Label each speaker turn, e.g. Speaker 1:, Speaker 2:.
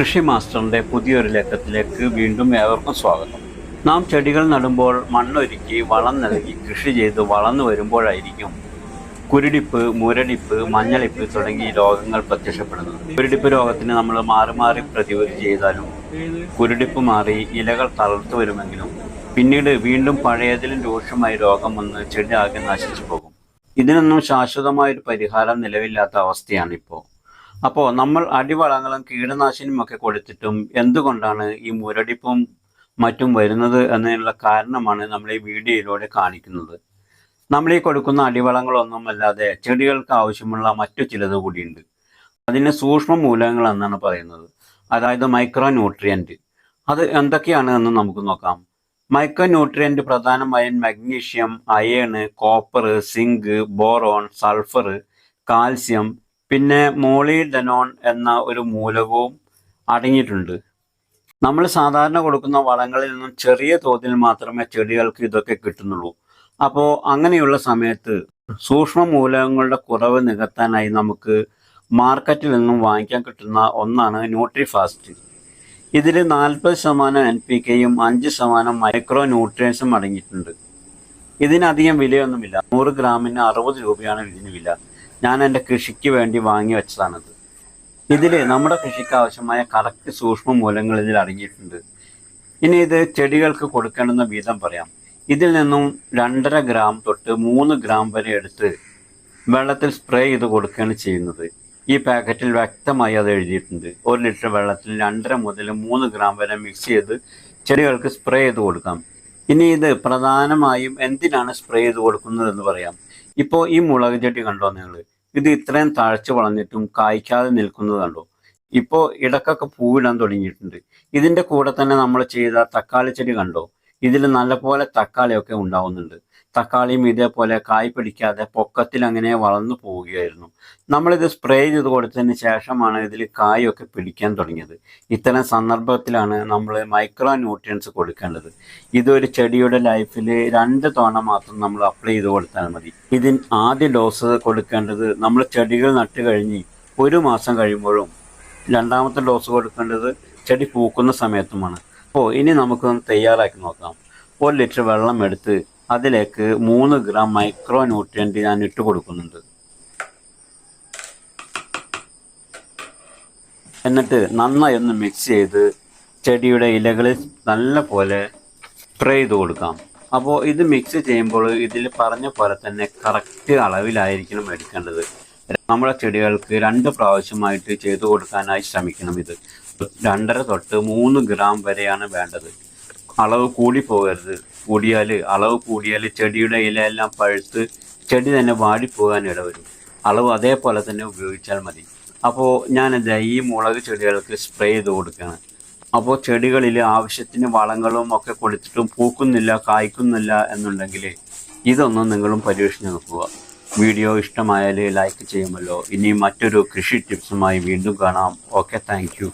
Speaker 1: കൃഷി മാസ്റ്ററിന്റെ പുതിയൊരു ലക്കത്തിലേക്ക് വീണ്ടും ഏവർക്കും സ്വാഗതം. നാം ചെടികൾ നടുമ്പോൾ മണ്ണൊരുക്കി വളം നൽകി കൃഷി ചെയ്ത് വളർന്നു വരുമ്പോഴായിരിക്കും കുരുടിപ്പ് മുരടിപ്പ് മഞ്ഞളിപ്പ് തുടങ്ങിയ രോഗങ്ങൾ പ്രത്യക്ഷപ്പെടുന്നത്. കുരുടിപ്പ് രോഗത്തിന് നമ്മൾ മാറി മാറി പ്രതിവിധി ചെയ്താലും കുരുടിപ്പ് മാറി ഇലകൾ തളർത്തു വരുമെങ്കിലും പിന്നീട് വീണ്ടും പഴയതിലും രൂക്ഷമായി രോഗം വന്ന് ചെടി ആകെ നശിച്ചു പോകും. ഇതിനൊന്നും ശാശ്വതമായൊരു പരിഹാരം നിലവില്ലാത്ത അവസ്ഥയാണ് ഇപ്പോൾ അപ്പോൾ നമ്മൾ അടിവളങ്ങളും കീടനാശിനിയും ഒക്കെ കൊടുത്തിട്ടും എന്തുകൊണ്ടാണ് ഈ മുരടിപ്പും മറ്റും വരുന്നത് എന്നതിനുള്ള കാരണമാണ് നമ്മൾ ഈ വീഡിയോയിലൂടെ കാണിക്കുന്നത്. നമ്മൾ ഈ കൊടുക്കുന്ന അടിവളങ്ങളൊന്നും അല്ലാതെ ചെടികൾക്ക് ആവശ്യമുള്ള മറ്റു ചിലത് കൂടിയുണ്ട്. അതിന് സൂക്ഷ്മ മൂലകങ്ങൾ എന്നാണ് പറയുന്നത്. അതായത് മൈക്രോ ന്യൂട്രിയന്റ് അത് എന്തൊക്കെയാണ് എന്ന് നമുക്ക് നോക്കാം. മൈക്രോ ന്യൂട്രിയന്റ് പ്രധാനമായും magnesium iron copper zinc boron sulphur calcium പിന്നെ മോളി ഡെനോൺ എന്ന ഒരു മൂലകവും അടങ്ങിയിട്ടുണ്ട്. നമ്മൾ സാധാരണ കൊടുക്കുന്ന വളങ്ങളിൽ നിന്നും ചെറിയ തോതിൽ മാത്രമേ ചെടികൾക്ക് ഇതൊക്കെ കിട്ടുന്നുള്ളൂ. അപ്പോൾ അങ്ങനെയുള്ള സമയത്ത് സൂക്ഷ്മ മൂലകങ്ങളുടെ കുറവ് നികത്താനായി നമുക്ക് മാർക്കറ്റിൽ നിന്നും വാങ്ങിക്കാൻ കിട്ടുന്ന ഒന്നാണ് ന്യൂട്രിഫാസ്റ്റ്. ഇതിൽ നാൽപ്പത് ശതമാനം എൻ പി കെയും അഞ്ച് ശതമാനം മൈക്രോ ന്യൂട്രിയൻസും അടങ്ങിയിട്ടുണ്ട് ഇതിനധികം വിലയൊന്നുമില്ല. നൂറ് ഗ്രാമിന് അറുപത് രൂപയാണ് ഇതിന് വില. ഞാൻ എന്റെ കൃഷിക്ക് വേണ്ടി വാങ്ങി വെച്ചതാണത്. ഇതിൽ നമ്മുടെ കൃഷിക്ക് ആവശ്യമായ കറക്റ്റ് സൂക്ഷ്മ മൂലങ്ങൾ ഇതിൽ അടങ്ങിയിട്ടുണ്ട്. ഇനി ഇത് ചെടികൾക്ക് കൊടുക്കേണ്ടുന്ന വീതം പറയാം. ഇതിൽ നിന്നും രണ്ടര ഗ്രാം തൊട്ട് മൂന്ന് ഗ്രാം വരെ എടുത്ത് വെള്ളത്തിൽ സ്പ്രേ ചെയ്ത് കൊടുക്കുകയാണ് ചെയ്യുന്നത്. ഈ പാക്കറ്റിൽ വ്യക്തമായി അത് എഴുതിയിട്ടുണ്ട്. ഒരു ലിറ്റർ വെള്ളത്തിൽ രണ്ടര മുതൽ മൂന്ന് ഗ്രാം വരെ മിക്സ് ചെയ്ത് ചെടികൾക്ക് സ്പ്രേ ചെയ്ത് കൊടുക്കാം. ഇനി ഇത് പ്രധാനമായും എന്തിനാണ് സ്പ്രേ ചെയ്ത് കൊടുക്കുന്നത് എന്ന് പറയാം. ഇപ്പോൾ ഈ മുളക് ചെടി കണ്ടോ നിങ്ങൾ? ഇത് ഇത്രയും തഴച്ച് വളഞ്ഞിട്ടും കായ്ക്കാതെ നിൽക്കുന്നത് കണ്ടോ? ഇപ്പോൾ ഇടക്കൊക്കെ പൂവിടാൻ തുടങ്ങിയിട്ടുണ്ട്. ഇതിന്റെ കൂടെ തന്നെ നമ്മൾ ചെയ്ത തക്കാളി ചെടി കണ്ടോ? ഇതിൽ നല്ലപോലെ തക്കാളിയൊക്കെ ഉണ്ടാവുന്നുണ്ട്. തക്കാളിയും ഇതേപോലെ കായ് പിടിക്കാതെ പൊക്കത്തിൽ അങ്ങനെ വളർന്നു പോവുകയായിരുന്നു. നമ്മളിത് സ്പ്രേ ചെയ്ത് കൊടുത്തതിന് ശേഷമാണ് ഇതിൽ കായൊക്കെ പിടിക്കാൻ തുടങ്ങിയത്. ഇത്തരം സന്ദർഭത്തിലാണ് നമ്മൾ മൈക്രോ ന്യൂട്രിയൻസ് കൊടുക്കേണ്ടത്. ഇതൊരു ചെടിയുടെ ലൈഫിൽ രണ്ട് തവണ മാത്രം നമ്മൾ അപ്ലൈ ചെയ്ത് കൊടുത്താൽ മതി. ഇതിന് ആദ്യ ഡോസ് കൊടുക്കേണ്ടത് നമ്മൾ ചെടികൾ നട്ട് കഴിഞ്ഞ് ഒരു മാസം കഴിയുമ്പോഴും രണ്ടാമത്തെ ഡോസ് കൊടുക്കേണ്ടത് ചെടി പൂക്കുന്ന സമയത്തുമാണ്. അപ്പോൾ ഇനി നമുക്കൊന്ന് തയ്യാറാക്കി നോക്കാം. ഒരു ലിറ്റർ വെള്ളം എടുത്ത് അതിലേക്ക് മൂന്ന് ഗ്രാം മൈക്രോ ന്യൂട്രിയന്റ് ഞാൻ ഇട്ട് കൊടുക്കുന്നുണ്ട്. എന്നിട്ട് നന്നായി ഒന്ന് മിക്സ് ചെയ്ത് ചെടിയുടെ ഇലകളിൽ നല്ല പോലെ സ്പ്രേ ചെയ്ത് കൊടുക്കാം. അപ്പോൾ ഇത് മിക്സ് ചെയ്യുമ്പോൾ ഇതിൽ പറഞ്ഞ പോലെ തന്നെ കറക്റ്റ് അളവിലായിരിക്കണം എടുക്കേണ്ടത്. നമ്മുടെ ചെടികൾക്ക് രണ്ട് പ്രാവശ്യമായിട്ട് ചെയ്തു കൊടുക്കാനായി ശ്രമിക്കണം ഇത്. രണ്ടര തൊട്ട് മൂന്ന് ഗ്രാം വരെയാണ് വേണ്ടത്. അളവ് കൂടി പോകരുത്. കൂടിയാൽ അളവ് കൂടിയാൽ ചെടിയുടെ ഇലയെല്ലാം പഴുത്ത് ചെടി തന്നെ വാടിപ്പോകാൻ ഇടവരും. അളവ് അതേപോലെ തന്നെ ഉപയോഗിച്ചാൽ മതി. അപ്പോൾ ഞാനിത് ഈ മുളക് ചെടികൾക്ക് സ്പ്രേ ചെയ്ത് കൊടുക്കുകയാണ് അപ്പോൾ ചെടികളിൽ ആവശ്യത്തിന് വളങ്ങളും ഒക്കെ കൊടുത്തിട്ടും പൂക്കുന്നില്ല കായ്ക്കുന്നില്ല എന്നുണ്ടെങ്കിൽ ഇതൊന്നും നിങ്ങളും പരീക്ഷിച്ച് നോക്കുക. വീഡിയോ ഇഷ്ടമായാൽ ലൈക്ക് ചെയ്യുമല്ലോ. ഇനി മറ്റൊരു കൃഷി ടിപ്സുമായി വീണ്ടും കാണാം. Okay thank